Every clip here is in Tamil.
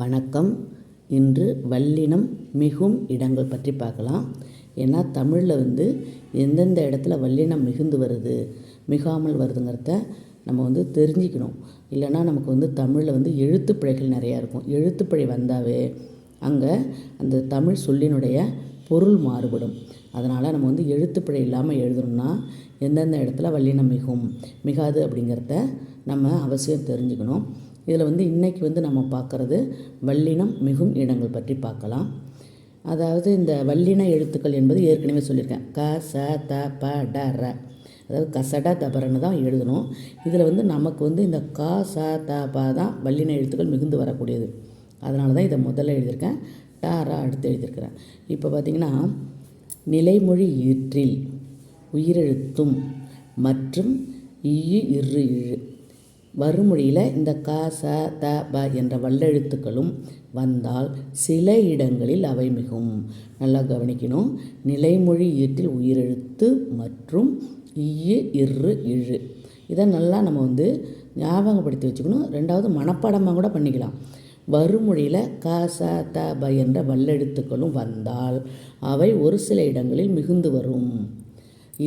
வணக்கம். இன்று வல்லினம் மிகும் இடங்கள் பற்றி பார்க்கலாம். ஏன்னா தமிழில் வந்து எந்தெந்த இடத்துல வல்லினம் மிகுந்து வருது மிகாமல் வருதுங்கிறத நம்ம வந்து தெரிஞ்சுக்கணும். இல்லைன்னா நமக்கு வந்து தமிழில் வந்து எழுத்துப்பிழைகள் நிறையா இருக்கும். எழுத்துப்பிழை வந்தாவே அங்கே அந்த தமிழ் சொல்லினுடைய பொருள் மாறுபடும். அதனால் நம்ம வந்து எழுத்துப்பிழை இல்லாமல் எழுதணும்னா எந்தெந்த இடத்துல வல்லினம் மிகும் மிகாது அப்படிங்கிறத நம்ம அவசியம் தெரிஞ்சுக்கணும். இதில் வந்து இன்றைக்கி வந்து நம்ம பார்க்குறது வல்லினம் மிகும் இடங்கள் பற்றி பார்க்கலாம். அதாவது இந்த வல்லின எழுத்துக்கள் என்பது ஏற்கனவே சொல்லியிருக்கேன். க ச த ப ட ர. அதாவது கசட தபரன்னு தான் எழுதணும். இதில் வந்து நமக்கு வந்து இந்த க ச த ப தான் வல்லின எழுத்துக்கள் மிகுந்து வரக்கூடியது. அதனால தான் இதை முதல்ல எழுதியிருக்கேன். ட ர அடுத்து எழுதியிருக்கிறேன். இப்போ பார்த்திங்கன்னா நிலைமொழி ஈற்றில் உயிரெழுத்தும் மற்றும் இயு இரு இழு வறுமொழியில் இந்த க ச த ப என்ற வல்லெழுத்துக்களும் வந்தால் சில இடங்களில் அவை மிகும். நல்லா கவனிக்கணும். நிலைமொழி ஈட்டில் உயிரெழுத்து மற்றும் இயு இரு இழு. இதை நல்லா நம்ம வந்து ஞாபகப்படுத்தி வச்சுக்கணும். ரெண்டாவது மனப்பாடமாக கூட பண்ணிக்கலாம். வறுமொழியில் க ச த ப என்ற வல்லெழுத்துக்களும் வந்தால் அவை ஒரு சில இடங்களில் மிகுந்து வரும்.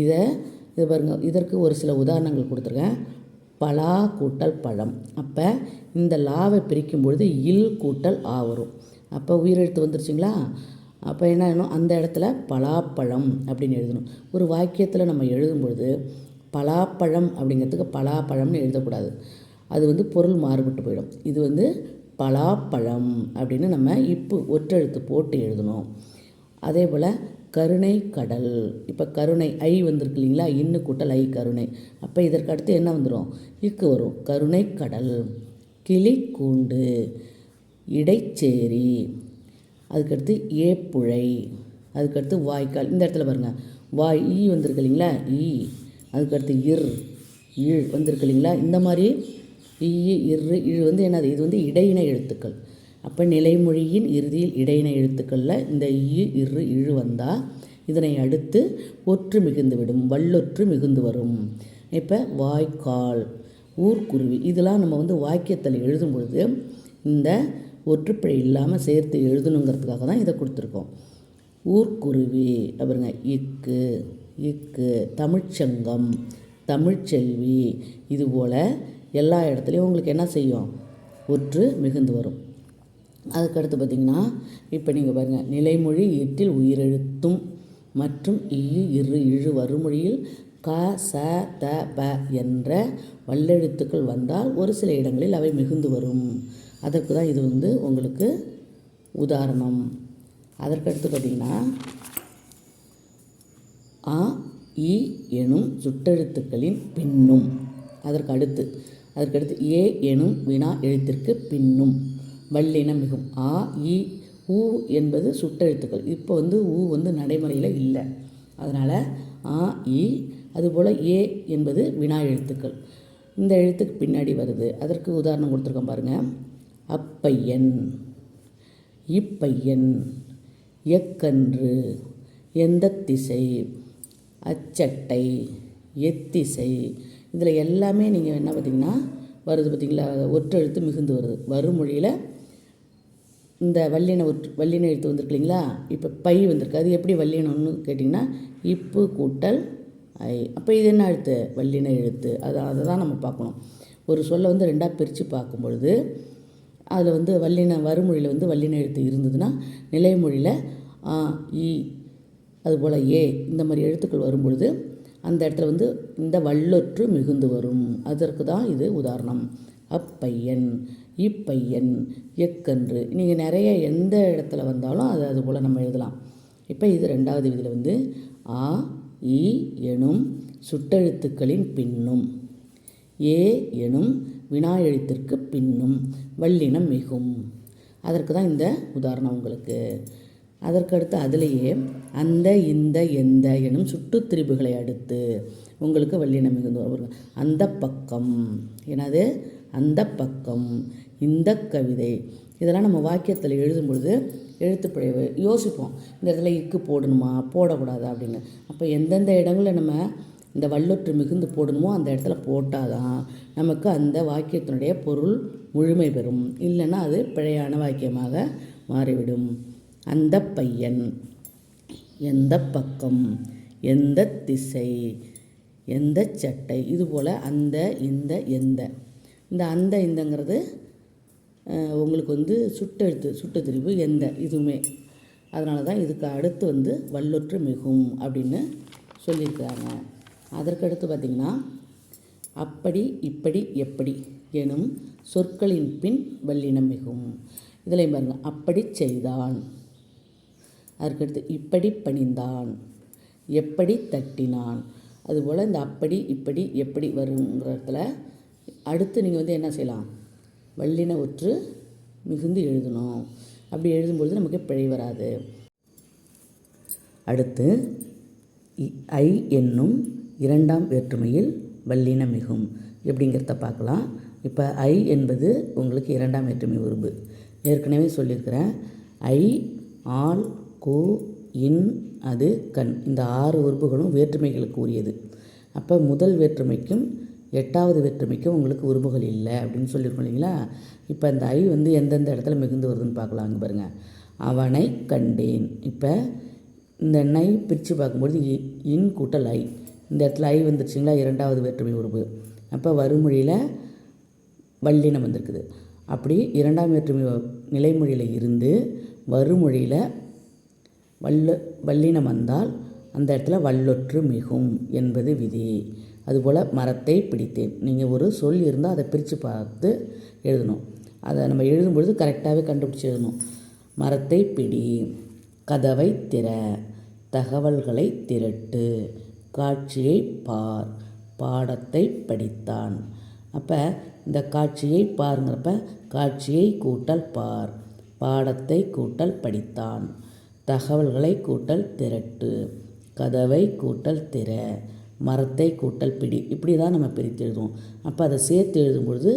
இதை இது பாருங்கள் இதற்கு ஒரு சில உதாரணங்கள் கொடுத்துருக்கேன். பலா கூட்டல் பழம். அப்போ இந்த லாவை பிரிக்கும் பொழுது இல் கூட்டல் ஆ வரும். அப்போ உயிரெழுத்து வந்துருச்சுங்களா? அப்போ என்ன ஆகணும் அந்த இடத்துல பலாப்பழம் அப்படின்னு எழுதணும். ஒரு வாக்கியத்தில் நம்ம எழுதும் பொழுது பலாப்பழம் அப்படிங்கிறதுக்கு பலாப்பழம்னு எழுதக்கூடாது. அது வந்து பொருள் மாறுபட்டு போயிடும். இது வந்து பலாப்பழம் அப்படின்னு நம்ம இப்பு ஒற்றெழுத்து போட்டு எழுதணும். அதே போல் கருணை கடல். இப்போ கருணை ஐ வந்திருக்கு இல்லைங்களா இன்னு கூட்டல் ஐ கருணை. அப்போ இதற்கு அடுத்து என்ன வந்துடும் இக்கு வரும். கருணை கடல். கிளி கூண்டு. இடைச்சேரி. அதுக்கடுத்து ஏப்புழை. அதுக்கடுத்து வாய்க்கால். இந்த இடத்துல பாருங்கள் வாய் ஈ வந்திருக்கு இல்லைங்களா ஈ அதுக்கடுத்து இர். ஈழ் வந்திருக்கு இல்லைங்களா இந்த மாதிரி ஈ இரு இழு வந்து என்னது? இது வந்து இடையின எழுத்துக்கள். அப்போ நிலைமொழியின் இறுதியில் இடையின எழுத்துக்களில் இந்த இ இரு இழு வந்தால் இதனை அடுத்து ஒற்று மிகுந்து விடும் வல்லொற்று மிகுந்து வரும். இப்போ வாய்க்கால் ஊர்க்குருவி இதெல்லாம் நம்ம வந்து வாக்கியத்தில் எழுதும்பொழுது இந்த ஒற்றுப்பிழை இல்லாமல் சேர்த்து எழுதணுங்கிறதுக்காக தான் இதை கொடுத்துருக்கோம். ஊர்க்குருவி அப்படிங்க இக்கு இக்கு தமிழ்ச்சங்கம் தமிழ்ச்செல்வி இதுபோல் எல்லா இடத்துலையும் உங்களுக்கு என்ன செய்யும்? ஒற்று மிகுந்து வரும். அதுக்கடுத்து பார்த்திங்கன்னா இப்போ நீங்கள் பாருங்கள் நிலைமொழி எட்டில் உயிரெழுத்தும் மற்றும் இயு இரு இழு வறுமொழியில் க ச த ப என்ற வல்லெழுத்துக்கள் வந்தால் ஒரு சில இடங்களில் அவை மிகுந்து வரும். அதற்கு தான் இது வந்து உங்களுக்கு உதாரணம். அதற்கடுத்து பார்த்திங்கன்னா அ இ எனும் சுட்டெழுத்துக்களின் பின்னும். அதற்கு அடுத்து அதற்கடுத்து ஏ எனும் வினா எழுத்திற்கு பின்னும். வல்லினம் மிகும். ஆ இ ஊ என்பது சுட்டெழுத்துக்கள். இப்போ வந்து ஊ வந்து நடைமுறையில் இல்லை. அதனால் ஆ இ அதுபோல் ஏ என்பது வினா எழுத்துக்கள். இந்த எழுத்துக்கு பின்னாடி வருது. அதற்கு உதாரணம் கொடுத்துருக்கோம் பாருங்கள் அப்பையன் இப்பையன் எக்கன்று எந்த திசை அச்சட்டை எத்திசை இதில் எல்லாமே நீங்கள் என்ன பார்த்தீங்கன்னா வருது பார்த்திங்களா ஒற்றெழுத்து மிகுந்து வருது. வறுமொழியில் இந்த வல்லின ஒற்று வல்லின எழுத்து வந்திருக்கு இல்லைங்களா இப்போ பை வந்திருக்கு. அது எப்படி வல்லினம்னு கேட்டிங்கன்னா இப்பு கூட்டல் ஐ. அப்போ இது என்ன எழுத்து வல்லின எழுத்து அது அதை தான் நம்ம பார்க்கணும். ஒரு சொல்லை வந்து ரெண்டாக பிரித்து பார்க்கும் பொழுது அதில் வந்து வல்லின வறுமொழியில் வந்து வல்லின எழுத்து இருந்ததுன்னா நிலைமொழியில் ஆ இ அதுபோல் ஏ இந்த மாதிரி எழுத்துக்கள் வரும்பொழுது அந்த இடத்துல வந்து இந்த வல்லொற்று மிகுந்து வரும். அதற்கு தான் இது உதாரணம். அப்பையன். இப்பையன் எக்கன்று. நீங்கள் நிறைய எந்த இடத்துல வந்தாலும் அது அது போல் நம்ம எழுதலாம். இப்போ இது ரெண்டாவது விதியில் வந்து ஆ இ எனும் சுட்டெழுத்துக்களின் பின்னும் ஏ எனும் வினா எழுத்திற்கு பின்னும் வல்லினம் மிகும். அதற்கு தான் இந்த உதாரணம் உங்களுக்கு. அதற்கடுத்து அதிலேயே அந்த இந்த எந்த எனும் சுட்டுத்திரிபுகளை அடுத்து உங்களுக்கு வல்லினம் மிகுந்து வரும் அந்த பக்கம். என்னது அந்த பக்கம் இந்த கவிதை. இதெல்லாம் நம்ம வாக்கியத்தில் எழுதும் பொழுது எழுத்துப்பிழைவு யோசிப்போம் இந்த இடத்துல இக்கு போடணுமா? போடக்கூடாதா அப்படின்னு. அப்போ எந்தெந்த இடங்களில் நம்ம இந்த வல்லொற்று மிகுந்து போடணுமோ அந்த இடத்துல போட்டால் தான் நமக்கு அந்த வாக்கியத்தினுடைய பொருள் முழுமை பெறும். இல்லைன்னா அது பிழையான வாக்கியமாக மாறிவிடும். அந்த பையன் எந்த பக்கம் எந்த திசை எந்த சட்டை இதுபோல் அந்த இந்த எந்த. இந்த அந்த இந்தங்கிறது உங்களுக்கு வந்து சுட்டெழுத்து சுட்டத்திரிவு எந்த இதுவுமே. அதனால தான் இதுக்கு அடுத்து வந்து வல்லொற்று மிகும் அப்படின்னு சொல்லியிருக்கிறாங்க. அதற்கடுத்து பார்த்திங்கன்னா அப்படி இப்படி எப்படி எனும் சொற்களின் பின் வல்லினம் மிகும். இதில் பாருங்கள் அப்படி செய்தான் அதற்கடுத்து இப்படி பணிந்தான். எப்படி தட்டினான். அதுபோல் இந்த அப்படி இப்படி எப்படி வருங்கிறதுல அடுத்து நீங்கள் வந்து என்ன செய்யலாம்? வல்லின ஒற்று மிகுந்து எழுதணும். அப்படி எழுதும்பொழுது நமக்கு பிழை வராது. அடுத்து ஐ என்னும் இரண்டாம் வேற்றுமையில் வல்லின மிகும். எப்படிங்கிறத பார்க்கலாம். இப்போ ஐ என்பது உங்களுக்கு இரண்டாம் வேற்றுமை உருபு ஏற்கனவே சொல்லியிருக்கிறேன். ஐ ஆல் கு இன் அது கண். இந்த ஆறு உறுப்புகளும் வேற்றுமைகளுக்கு உரியது. அப்போ முதல் வேற்றுமைக்கும் எட்டாவது வேற்றுமைக்கு உங்களுக்கு உறுப்புகள் இல்லை அப்படின்னு சொல்லியிருக்கோம் இல்லைங்களா? இப்போ இந்த ஐ வந்து எந்தெந்த இடத்துல மிகுந்து வருதுன்னு பார்க்கலாம் அங்கே பாருங்கள் அவனை கண்டேன். இப்போ இந்த நை பிரித்து பார்க்கும்பொழுது இ- இன் கூட்டல் ஐ. இந்த இடத்துல ஐ வந்துருச்சுங்களா? இரண்டாவது வேற்றுமை உறுப்பு. அப்போ வறுமொழியில் வல்லினம் வந்திருக்குது. அப்படி இரண்டாம் வேற்றுமை நிலைமொழியில் இருந்து வறுமொழியில் வல்ல வல்லினம் வந்தால் அந்த இடத்துல வல்லொற்று மிகும் என்பது விதி. அதுபோல் மரத்தை பிடித்தேன். நீங்கள் ஒரு சொல் இருந்தால் அதை பிரித்து பார்த்து எழுதணும். அதை நம்ம எழுதும்பொழுது கரெக்டாகவே கண்டுபிடிச்சி எழுதணும். மரத்தை பிடி கதவை திற தகவல்களை திரட்டு காட்சியை பார் பாடத்தை படித்தான். அப்போ இந்த காட்சியை பாருங்கிறப்ப காட்சியை கூட்டல் பார் பாடத்தை கூட்டல் படித்தான். தகவல்களை கூட்டல் திரட்டு கதவை கூட்டல் திற மரத்தை கூட்டல் பிடி. இப்படி தான் நம்ம பிரித்து எழுதுவோம். அப்போ அதை சேர்த்து எழுதும் பொழுது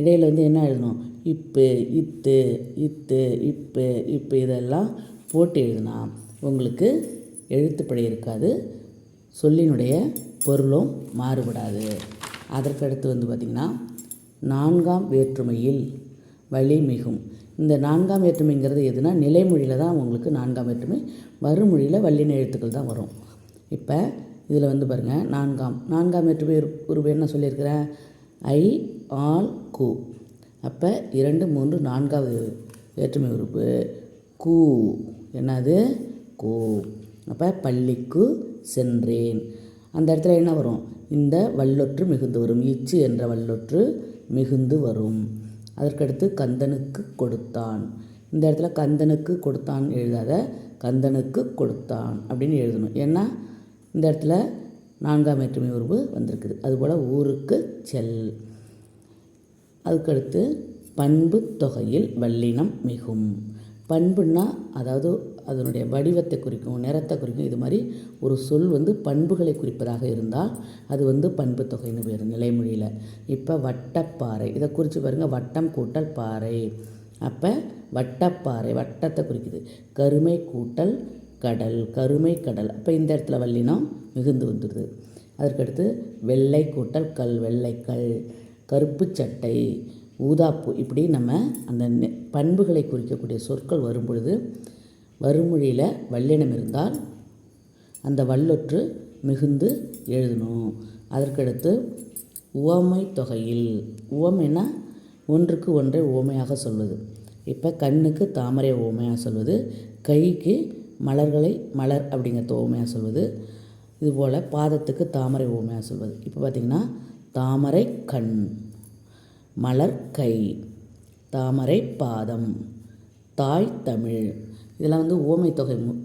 இடையில் வந்து என்ன எழுதணும்? இப்பு இத்து இத்து இப்பு இப்பு இதெல்லாம் போட்டு எழுதுனா உங்களுக்கு எழுத்துப்பிழை இருக்காது. சொல்லினுடைய பொருளும் மாறுபடாது. அதற்கடுத்து வந்து பார்த்திங்கன்னா நான்காம் வேற்றுமையில் வழி மிகும். இந்த நான்காம் வேற்றுமைங்கிறது எதுனா நிலைமொழியில் தான் உங்களுக்கு நான்காம் வேற்றுமை வறுமொழியில் வல்லின எழுத்துக்கள் தான் வரும். இப்போ இதில் வந்து பாருங்கள் நான்காம். நான்காம் வேற்றுமை உரு- என்ன சொல்லியிருக்கிறேன்? ஐ ஆல் கு. அப்போ இரண்டு மூன்று நான்காவது வேற்றுமை உறுப்பு. கூ. என்னது? கூ. அப்போ பள்ளிக்கு சென்றேன். அந்த இடத்துல என்ன வரும்? இந்த வல்லொற்று மிகுந்து வரும். இச்சு என்ற வல்லொற்று மிகுந்து வரும். அதற்கடுத்து கந்தனுக்கு கொடுத்தான். இந்த இடத்துல கந்தனுக்கு கொடுத்தான் எழுதாத கந்தனுக்கு கொடுத்தான் அப்படின்னு எழுதணும். ஏன்னா இந்த இடத்துல நான்காம் வேற்றுமை உருவு வந்திருக்குது. அதுபோல் ஊருக்கு செல். அதுக்கடுத்து பண்பு தொகையில் வல்லினம் மிகும். பண்புன்னா அதாவது அதனுடைய வடிவத்தை குறிக்கும் நிறத்தை குறிக்கும் இது மாதிரி ஒரு சொல் வந்து பண்புகளை குறிப்பதாக இருந்தால் அது வந்து பண்பு தொகைன்னு பேர் நிலைமொழியில். இப்போ வட்டப்பாறை இதை குறித்து பாருங்கள் வட்டம் கூட்டல் பாறை. அப்போ வட்டப்பாறை வட்டத்தை குறிக்குது. கருமை கூட்டல் கடல் கருமை கடல். அப்போ இந்த இடத்துல வல்லினம் மிகுந்து வந்துடுது அதற்கடுத்து வெள்ளை கூட்டல் கல் வெள்ளைக்கல் கருப்பு சட்டை ஊதாப்பு இப்படி நம்ம அந்த நெ- பண்புகளை குறிக்கக்கூடிய சொற்கள் வரும்பொழுது வருமொழியில் வல்லினம் இருந்தால் அந்த வல்லொற்று மிகுந்து எழுதணும். அதற்கடுத்து உவமை தொகையில் உவமைனா ஒன்றுக்கு ஒன்றை உவமையாக சொல்வது. இப்போ கண்ணுக்கு தாமரை உவமையாக சொல்வது கைக்கு மலர்களை மலர் அப்படிங்கிற தோமையாக சொல்வது. இதுபோல் பாதத்துக்கு தாமரை ஓமையாக சொல்வது. இப்போ பார்த்திங்கன்னா தாமரை கண் மலர் கை தாமரை பாதம் தாய் தமிழ். இதெல்லாம் வந்து ஓமை தொகை மு-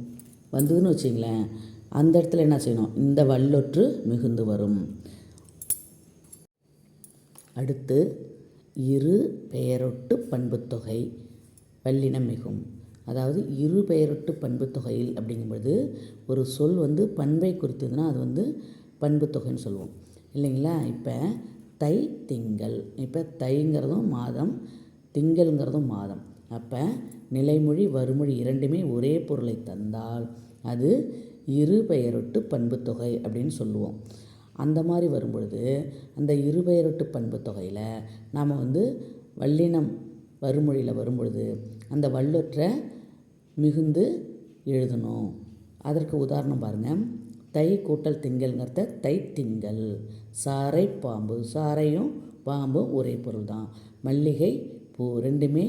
வந்ததுன்னு வச்சிங்களேன் அந்த இடத்துல என்ன செய்யணும்? இந்த வல்லொற்று மிகுந்து வரும். அடுத்து இரு பெயரொட்டு பண்புத்தொகை வல்லினம் மிகும். அதாவது இரு பெயரொட்டு பண்புத்தொகையில் அப்படிங்கும்பொழுது ஒரு சொல் வந்து பண்பை குறித்ததுன்னா அது வந்து பண்புத்தொகைன்னு சொல்லுவோம். இல்லைங்களா? இப்போ தை திங்கள். இப்போ தைங்கிறதும் மாதம் திங்கள்ங்கிறதும் மாதம். அப்போ நிலைமொழி வறுமொழி இரண்டுமே ஒரே பொருளை தந்தால் அது இரு பெயரொட்டு பண்புத்தொகை அப்படின்னு சொல்லுவோம். அந்த மாதிரி வரும்பொழுது அந்த இருபெயரொட்டு பண்பு தொகையில் நாம் வந்து வல்லினம் வறுமொழியில் வரும்பொழுது அந்த வல்லொற்ற மிகுந்து எழுதணும். அதற்கு உதாரணம் பாருங்கள் தை கூட்டல் திங்கள்ங்கிறத தை திங்கள். சாறை பாம்பு. சாறையும் பாம்பும் ஒரே பொருள் தான். மல்லிகை பூ ரெண்டுமே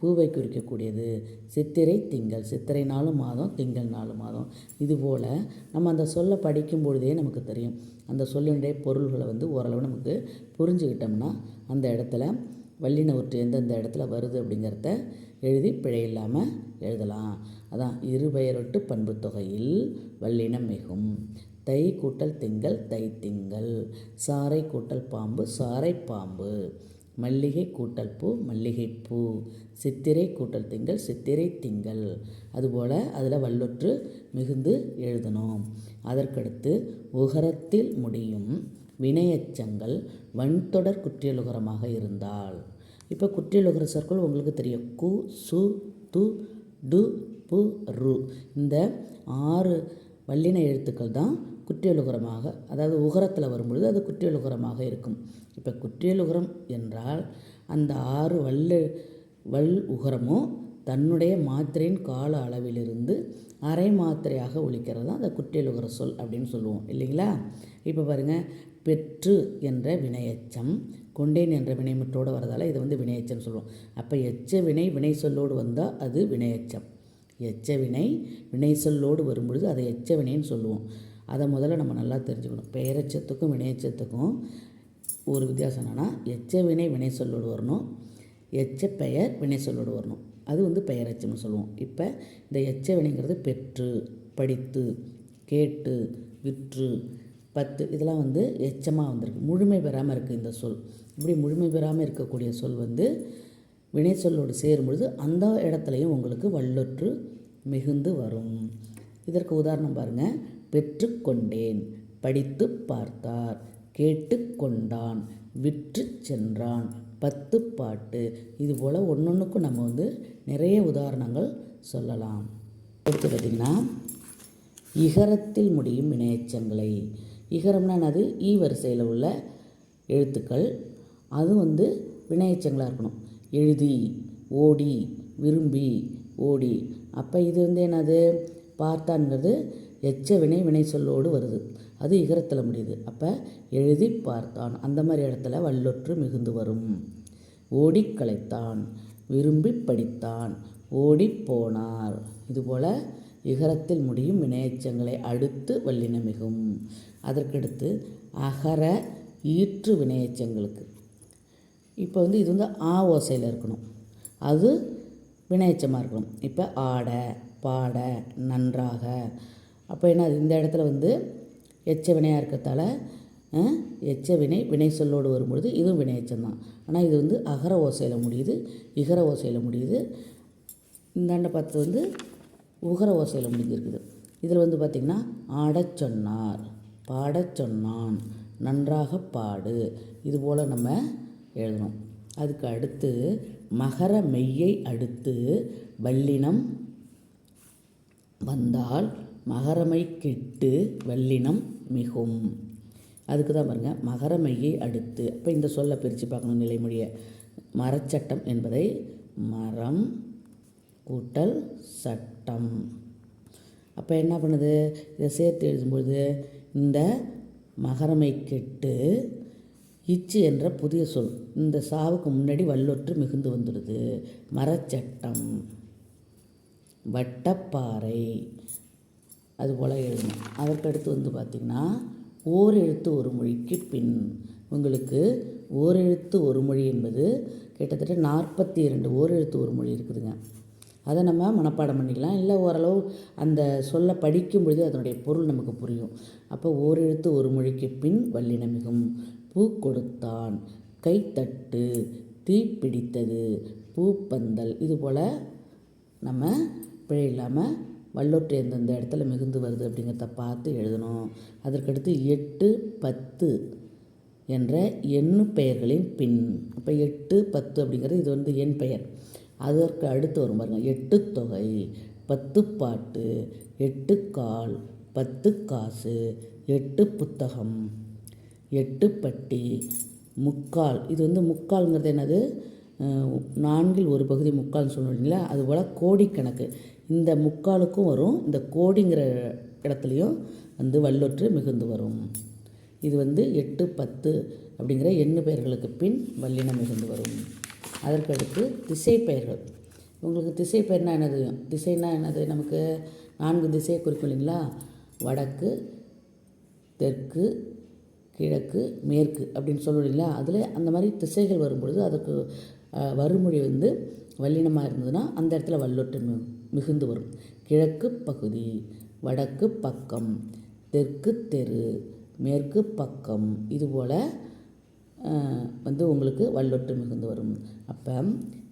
பூவை குறிக்கக்கூடியது. சித்திரை திங்கள். சித்திரை நாலு மாதம் திங்கள் நாலு மாதம். இதுபோல் நம்ம அந்த சொல்லை படிக்கும் பொழுதே நமக்கு தெரியும். அந்த சொல்லினுடைய பொருள்களை வந்து ஓரளவு நமக்கு புரிஞ்சுக்கிட்டோம்னா அந்த இடத்துல வல்லின ஒற்று எந்தெந்த இடத்துல வருது அப்படிங்கிறத எழுதி பிழை இல்லாமல் எழுதலாம். அதான் இருபெயரொட்டு பண்பு தொகையில் வல்லினம் மிகும். தை கூட்டல் திங்கள் தை திங்கள். சாறை கூட்டல் பாம்பு சாறை பாம்பு. மல்லிகை கூட்டல் பூ மல்லிகைப்பூ சித்திரை கூட்டல் திங்கள் சித்திரை திங்கள். அதுபோல் அதில் வல்லொற்று மிகுந்து எழுதணும். அதற்கடுத்து உகரத்தில் முடியும். வினையச்சங்கள் வன்தொடர் குற்றியலுகரமாக இருந்தால். இப்போ குற்றியலுகர சொற்கள் உங்களுக்கு தெரியும். கு சு து டு பு ரு. இந்த ஆறு வல்லின எழுத்துக்கள் தான் குற்றியலுகரமாக அதாவது உகரத்தில் வரும்பொழுது அது குற்றியலுகரமாக இருக்கும். இப்போ குற்றியலுகரம் என்றால் அந்த ஆறு வல்லு வல் உகரமும் தன்னுடைய மாத்திரையின் கால அளவிலிருந்து அரை மாத்திரையாக ஒழிக்கிறது தான் அந்த குற்றியலுகர சொல் அப்படின்னு சொல்லுவோம். இல்லைங்களா? இப்போ பாருங்கள் பெற்று என்ற வினையச்சம் கொண்டேன் என்ற வினைமுற்றோடு வரதால் இதை வந்து வினையச்சம் சொல்லுவோம் அப்போ எச்ச வினை வினை சொல்லோடு வந்தால் அது வினையச்சம். எச்ச வினை வினை சொல்லோடு வரும்பொழுது அதை எச்ச வினைன்னு சொல்லுவோம். அதை முதல்ல நம்ம நல்லா தெரிஞ்சுக்கணும். பெயரச்சத்துக்கும் வினையச்சத்துக்கும் ஒரு வித்தியாசம் என்னென்னா எச்ச வினை வினை சொல்லோடு வரணும். எச்ச பெயர் வினை சொல்லோடு வரணும். அது வந்து பெயரச்சம்னு சொல்லுவோம். இப்போ இந்த எச்ச வினைங்கிறது பெற்று படித்து கேட்டு விற்று பத்து இதெல்லாம் வந்து எச்சமாக வந்திருக்கு. முழுமை பெறாமல் இருக்குது இந்த சொல். இப்படி முழுமை பெறாமல் இருக்கக்கூடிய சொல் வந்து வினை சொல்லோடு சேரும்பொழுது அந்த இடத்துலையும் உங்களுக்கு வல்லொற்று மிகுந்து வரும். இதற்கு உதாரணம் பாருங்கள் பெற்றுக்கொண்டேன் படித்து பார்த்தார் கேட்டுக்கொண்டான் விற்று சென்றான் பத்து பாட்டு. இது போல் ஒன்றொன்றுக்கும் நம்ம வந்து நிறைய உதாரணங்கள் சொல்லலாம். அடுத்து பார்த்திங்கன்னா இகரத்தில் முடியும் இணையச்சங்களை. இகரம்னா என்னது? ஈ வரிசையில் உள்ள எழுத்துக்கள். அது வந்து வினையச்சங்களாக இருக்கணும். எழுதி ஓடி விரும்பி ஓடி. அப்போ இது வந்து என்னது? பார்த்தான்ங்கிறது எச்ச வினை வினை சொல்லோடு வருது. அது இகரத்தில் முடியுது. அப்போ எழுதி பார்த்தான். அந்த மாதிரி இடத்துல வல்லொற்று மிகுந்து வரும். ஓடி களைத்தான். விரும்பி படித்தான். ஓடி போனார். இதுபோல் இகரத்தில் முடியும் வினையச்சங்களை அடுத்து வல்லின மிகும். அதற்கடுத்து அகர ஈற்று வினையச்சங்களுக்கு. இப்போ வந்து இது வந்து ஆ ஓசையில் இருக்கணும். அது வினையச்சமாக இருக்கணும். இப்போ ஆட பாட நன்றாக. அப்போ என்ன இந்த இடத்துல வந்து எச்ச வினையாக இருக்கிறதால எச்ச வினை வினை சொல்லோடு வரும்பொழுது இதுவும் வினையச்சம் தான். ஆனால் இது வந்து அகர ஓசையில் முடியுது இகர ஓசையில் முடியுது. இந்தாண்ட பார்த்தது வந்து உகர ஓசையில் முடிஞ்சிருக்குது. இதில் வந்து பார்த்திங்கன்னா ஆடச் சொன்னார். பாடச் சொன்னான். நன்றாக பாடு. இது போல் நம்ம எழுதணும். அதுக்கு அடுத்து மகர மெய்யை அடுத்து வல்லினம் வந்தால் மகரமை கெட்டு வல்லினம் மிகும். அதுக்கு தான் பாருங்கள் மகரமையை அடுத்து. அப்போ இந்த சொல்லை பிரித்து பார்க்கணும் நிலைமொழியை. மரச்சட்டம் என்பதை மரம் கூட்டல் சட்டம். அப்போ என்ன பண்ணுது? இதை சேர்த்து எழுதும்பொழுது இந்த மகரமை கெட்டு இச்சு என்ற புதிய சொல். இந்த சாவுக்கு முன்னாடி வல்லொற்று மிகுந்து வந்துடுது. மரச்சட்டம் வட்டப்பாறை அது போல் எழுதணும் அதற்கடுத்து வந்து பார்த்திங்கன்னா ஓர் எழுத்து ஒரு மொழிக்கு பின். உங்களுக்கு ஓர் எழுத்து ஒரு மொழி என்பது கிட்டத்தட்ட நாற்பத்தி இரண்டு ஓர் எழுத்து ஒரு மொழி இருக்குதுங்க. அதை நம்ம மனப்பாடம் பண்ணிக்கலாம். இல்லை ஓரளவு அந்த சொல்ல படிக்கும் பொழுது அதனுடைய பொருள் நமக்கு புரியும். அப்போ ஓரெழுத்து ஒரு மொழிக்கு பின் வல்லினமிகும் பூ கொடுத்தான் கைத்தட்டு தீ பிடித்தது பூப்பந்தல் இது போல் நம்ம பிழை இல்லாமல் வல்லொற்று எந்தெந்த இடத்துல மிகுந்து வருது அப்படிங்கிறத பார்த்து எழுதணும். அதற்கடுத்து எட்டு பத்து என்ற எண்ணு பெயர்களின் பின். அப்போ எட்டு பத்து அப்படிங்கிறது இது வந்து எண் பெயர். அதற்கு அடுத்து வரும் பாருங்கள் எட்டு தொகை பத்து பாட்டு எட்டு கால் பத்து காசு எட்டு புத்தகம் எட்டு பட்டி முக்கால். இது வந்து முக்கால்ங்கிறது என்னது? நான்கில் ஒரு பகுதி முக்கால்னு சொன்னோம் இல்லைங்களா? அதுபோல் கோடிக்கணக்கு. இந்த முக்காலுக்கும் வரும் இந்த கோடிங்கிற இடத்துலையும் வந்து வல்லொற்று மிகுந்து வரும். இது வந்து எட்டு பத்து அப்படிங்கிற எண்ணு பெயர்களுக்கு பின் வல்லினம் மிகுந்து வரும். அதற்கடுத்து திசை பெயர்கள் உங்களுக்கு திசை பெயர்னா என்னது திசைனா என்னது? நமக்கு நான்கு திசையை குறிக்கும் இல்லைங்களா? வடக்கு தெற்கு கிழக்கு மேற்கு அப்படின்னு சொல்லுவோம் இல்லைங்களா? அதில் அந்த மாதிரி திசைகள் வரும்பொழுது அதுக்கு வறுமொழி வந்து வல்லினமாக இருந்ததுன்னா அந்த இடத்துல வல்லொட்டு மிகுந்து வரும். கிழக்கு பகுதி வடக்கு பக்கம் தெற்கு தெரு மேற்கு பக்கம் இதுபோல் வந்து உங்களுக்கு வல்லொற்று மிகுந்து வரும். அப்போ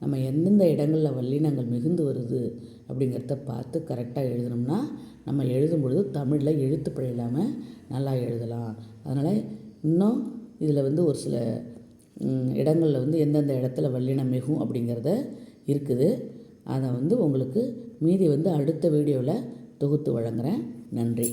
நம்ம எந்தெந்த இடங்களில் வல்லினங்கள் மிகுந்து வருது அப்படிங்கிறத பார்த்து கரெக்டாக எழுதணும்னா நம்ம எழுதும் பொழுது தமிழில் எழுத்துப்பிழை இல்லாமல் நல்லா எழுதலாம். அதனால் இன்னும் இதில் வந்து ஒரு சில இடங்களில் வந்து எந்தெந்த இடத்துல வல்லினம் மிகும் அப்படிங்கிறத இருக்குது. அதை வந்து உங்களுக்கு மீதி வந்து அடுத்த வீடியோவில் தொகுத்து வழங்குகிறேன் நன்றி.